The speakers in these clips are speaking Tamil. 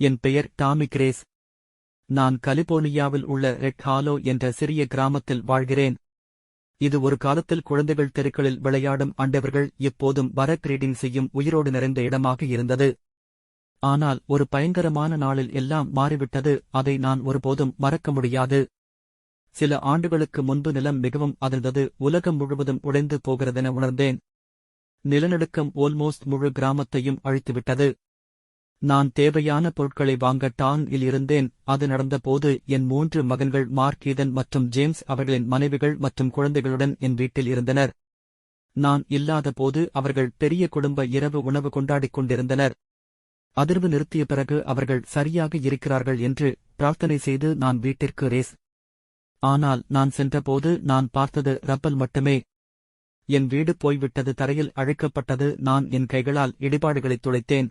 என் பெயர் டாமி கிரேஸ். நான் கலிபோர்னியாவில் உள்ள ரெட் ஹாலோ என்ற சிறிய கிராமத்தில் வாழ்கிறேன். இது ஒரு காலத்தில் குழந்தைகள் தெருக்களில் விளையாடும் ஆண்டவர்கள் எப்போதும் பரக் ரீடிங் செய்யும் உயிரோடு நிறைந்த இடமாக இருந்தது. ஆனால் ஒரு பயங்கரமான நாளில் எல்லாம் மாறிவிட்டது அதை நான் ஒருபோதும் மறக்க முடியாது. சில ஆண்டுகளுக்கு முன்பு நிலம் மிகவும் அதிர்ந்தது உலகம் முழுவதும் உடைந்து போகிறதென உணர்ந்தேன். நிலநடுக்கம் ஓல்மோஸ்ட் முழு கிராமத்தையும் அழித்துவிட்டது. நான் தேவையான பொருட்களை வாங்க டான் இல் இருந்தேன் அது நடந்தபோது என் மூன்று மகன்கள் மார்க் ஈதன் மற்றும் ஜேம்ஸ் அவர்களின் மனைவிகள் மற்றும் குழந்தைகளுடன் என் வீட்டில் இருந்தனர். நான் இல்லாதபோது அவர்கள் பெரிய குடும்ப இரவு உணவு கொண்டாடிக் கொண்டிருந்தனர். அதிர்வு நிறுத்திய பிறகு அவர்கள் சரியாக இருக்கிறார்கள் என்று பிரார்த்தனை செய்து நான் வீட்டிற்கு ரேஸ். ஆனால் நான் சென்றபோது நான் பார்த்தது ரப்பல் மட்டுமே. என் வீடு போய்விட்டது தரையில் அழைக்கப்பட்டது. நான் என் கைகளால் இடிபாடுகளைத் துளைத்தேன்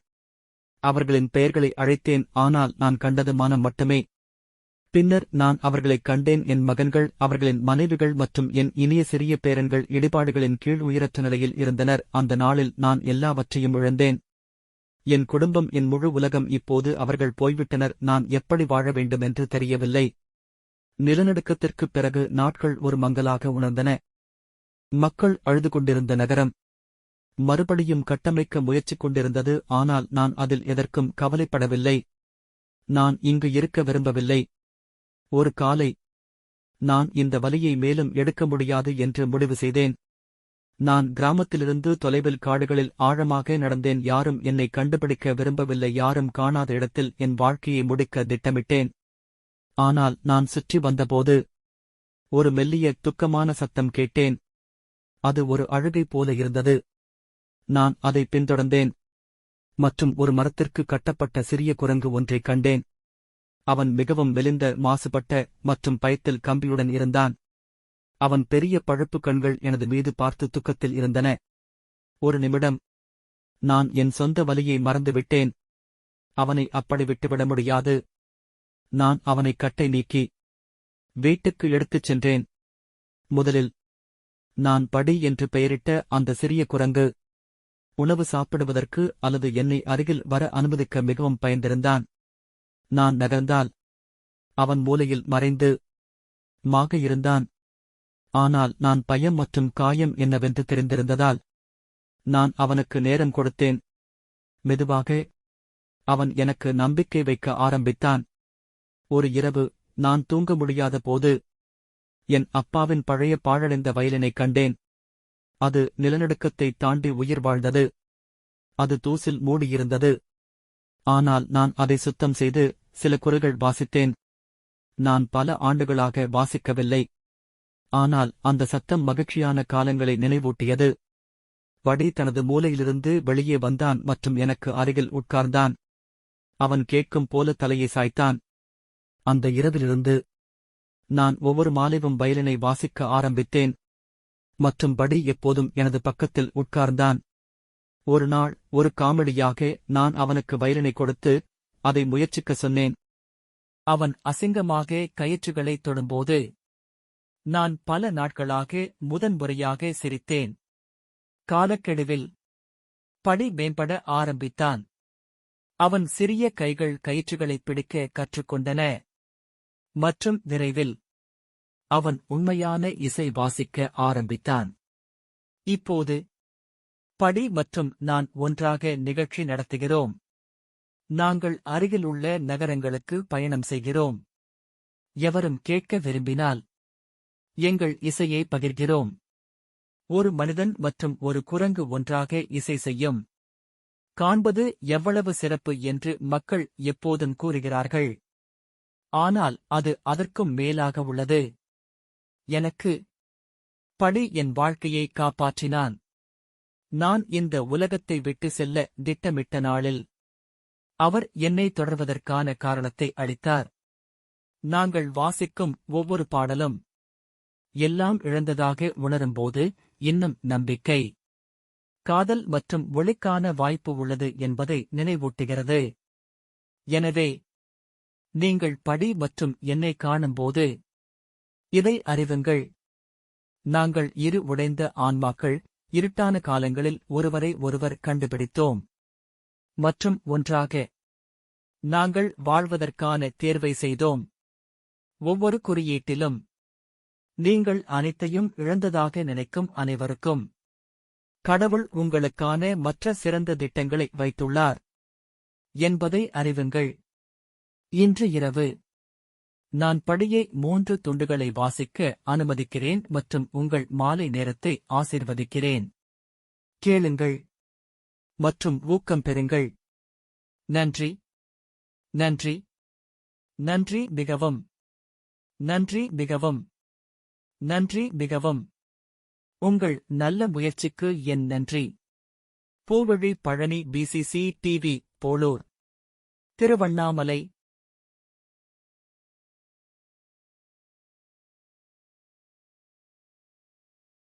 அவர்களின் பெயர்களை அழைத்தேன் ஆனால் நான் கண்டது மானம் மட்டுமே. பின்னர் நான் அவர்களைக் கண்டேன் என் மகன்கள் அவர்களின் மனைவிகள் மற்றும் என் இனிய சிறிய பேரன்கள் இடிபாடுகளின் கீழ் உயிரற்ற நிலையில் இருந்தனர். அந்த நாளில் நான் எல்லாவற்றையும் இழந்தேன். என் குடும்பம் என் முழு உலகம் இப்போது அவர்கள் போய்விட்டனர். நான் எப்படி வாழ வேண்டுமென்று தெரியவில்லை. நிலநடுக்கத்திற்குப் பிறகு நாட்கள் ஒரு மங்கலாக உணர்ந்தன. மக்கள் அழுது கொண்டிருந்த நகரம் மறுபடியும் கட்டமைக்க முயற்சி கொண்டிருந்தது ஆனால் நான் அதில் எதற்கும் கவலைப்படவில்லை. நான் இங்கு இருக்க விரும்பவில்லை. ஒரு காலை நான் இந்த வலியை மேலும் எடுக்க முடியாது என்று முடிவு செய்தேன். நான் கிராமத்திலிருந்து தொலைவில் காடுகளில் ஆழமாக நடந்தேன். யாரும் என்னை கண்டுபிடிக்க விரும்பவில்லை. யாரும் காணாத இடத்தில் என் வாழ்க்கையை முடிக்க திட்டமிட்டேன். ஆனால் நான் சுற்றி வந்தபோது ஒரு மெல்லிய துக்கமான சத்தம் கேட்டேன். அது ஒரு அழுகை போல இருந்தது. நான் அதை பின்தொடர்ந்தேன். மற்றும் ஒரு மரத்திற்கு கட்டப்பட்ட சிறிய குரங்கு ஒன்றைக் கண்டேன். அவன் மிகவும் மெலிந்த மாசுபட்ட மற்றும் பயத்தில் கம்பியுடன் இருந்தான். அவன் பெரிய பழுப்பு கண்கள் எனது மீது பார்த்து துக்கத்தில் இருந்தன. ஒரு நிமிடம் நான் என் சொந்த வலியை மறந்துவிட்டேன் அவனை அப்படி விட்டுவிட முடியாது. நான் அவனை கட்டை நீக்கி வீட்டுக்கு எடுத்துச் சென்றேன். முதலில் நான் படி என்று பெயரிட்ட அந்த சிறிய குரங்கு உணவு சாப்பிடுவதற்கு அல்லது என்னை அருகில் வர அனுமதிக்க மிகவும் பயந்திருந்தான். நான் நகர்ந்தால் அவன் மூலையில் மறைந்து மாக இருந்தான். ஆனால் நான் பயம் மற்றும் காயம் என்னவென்று தெரிந்திருந்ததால் நான் அவனுக்கு நேரம் கொடுத்தேன். மெதுவாக அவன் எனக்கு நம்பிக்கை வைக்க ஆரம்பித்தான். ஒரு இரவு நான் தூங்க முடியாத போது என் அப்பாவின் பழைய பாழடைந்த வயலினைக் கண்டேன். அது நிலநடுக்கத்தை தாண்டி உயிர் வாழ்ந்தது. அது தூசில் மூடியிருந்தது. ஆனால் நான் அதை சுத்தம் செய்து சில குரல்கள் வாசித்தேன். நான் பல ஆண்டுகளாக வாசிக்கவில்லை. ஆனால் அந்த சத்தம் மகிழ்ச்சியான காலங்களை நினைவூட்டியது. வடி தனது மூலையிலிருந்து வெளியே வந்தான் மற்றும் எனக்கு அருகில் உட்கார்ந்தான். அவன் கேட்கும் போல தலையை சாய்த்தான். அந்த இரவிலிருந்து நான் ஒவ்வொரு மாலைவும் வயலினை வாசிக்க ஆரம்பித்தேன். மற்றும் படி எப்போதும் எனது பக்கத்தில் உட்கார்ந்தான். ஒரு நாள் ஒரு காமெடியாக நான் அவனுக்கு வயலினை கொடுத்து அதை முயற்சிக்க சொன்னேன். அவன் அசிங்கமாக கயிற்றுகளைத் தொடும்போது நான் பல நாட்களாக முதன்முறையாக சிரித்தேன். காலக்கெடுவில் படி மேம்பட ஆரம்பித்தான். அவன் சிறிய கைகள் கயிற்றுகளைப் பிடிக்க கற்றுக்கொண்டன. மற்றும் விரைவில் அவன் உண்மையான இசை வாசிக்க ஆரம்பித்தான். இப்போது படி மற்றும் நான் ஒன்றாக நிகழ்ச்சி நடத்துகிறோம். நாங்கள் அருகிலுள்ள நகரங்களுக்கு பயணம் செய்கிறோம். எவரும் கேட்க விரும்பினால் எங்கள் இசையை பகிர்கிறோம். ஒரு மனிதன் மற்றும் ஒரு குரங்கு ஒன்றாக இசை செய்யும். காண்பது எவ்வளவு சிறப்பு என்று மக்கள் எப்போதும் கூறுகிறார்கள். ஆனால் அது அதற்கும் மேலாக உள்ளது. எனக்கு படி என் வாழ்க்கையை காப்பாற்றினான். நான் இந்த உலகத்தை விட்டு செல்ல திட்டமிட்ட நாளில் அவர் என்னை தொடர்வதற்கான காரணத்தை அளித்தார். நாங்கள் வாசிக்கும் ஒவ்வொரு பாடலும் எல்லாம் இழந்ததாக உணரும்போது இன்னும் நம்பிக்கை காதல் மற்றும் ஒளிக்கான வாய்ப்பு உள்ளது என்பதை நினைவூட்டுகிறது. எனவே நீங்கள் படி மற்றும் என்னை காணும்போது இதை அறிவுங்கள். நாங்கள் இரு உடைந்த ஆன்மாக்கள் இருட்டான காலங்களில் ஒருவரை ஒருவர் கண்டுபிடித்தோம். மற்றும் ஒன்றாக நாங்கள் வாழ்வதற்கான தேர்வை செய்தோம். ஒவ்வொரு குறியீட்டிலும் நீங்கள் அனைத்தையும் இழந்ததாக நினைக்கும் அனைவருக்கும் கடவுள் உங்களுக்கான மற்ற சிறந்த திட்டங்களை வைத்துள்ளார். என்பதை அறிவுங்கள். இன்று இரவு நான் படியை மூன்று துண்டுகளை வாசிக்க அனுமதிக்கிறேன் மற்றும் உங்கள் மாலை நேரத்தை ஆசிர்வதிக்கிறேன். கேளுங்கள் மற்றும் ஊக்கம் பெறுங்கள். நன்றி. நன்றி. நன்றி மிகவும். நன்றி மிகவும். நன்றி மிகவும். உங்கள் நல்ல முயற்சிக்கு என் நன்றி. Poovazhi Palani PCC TV Polur. Tiruvannamalai.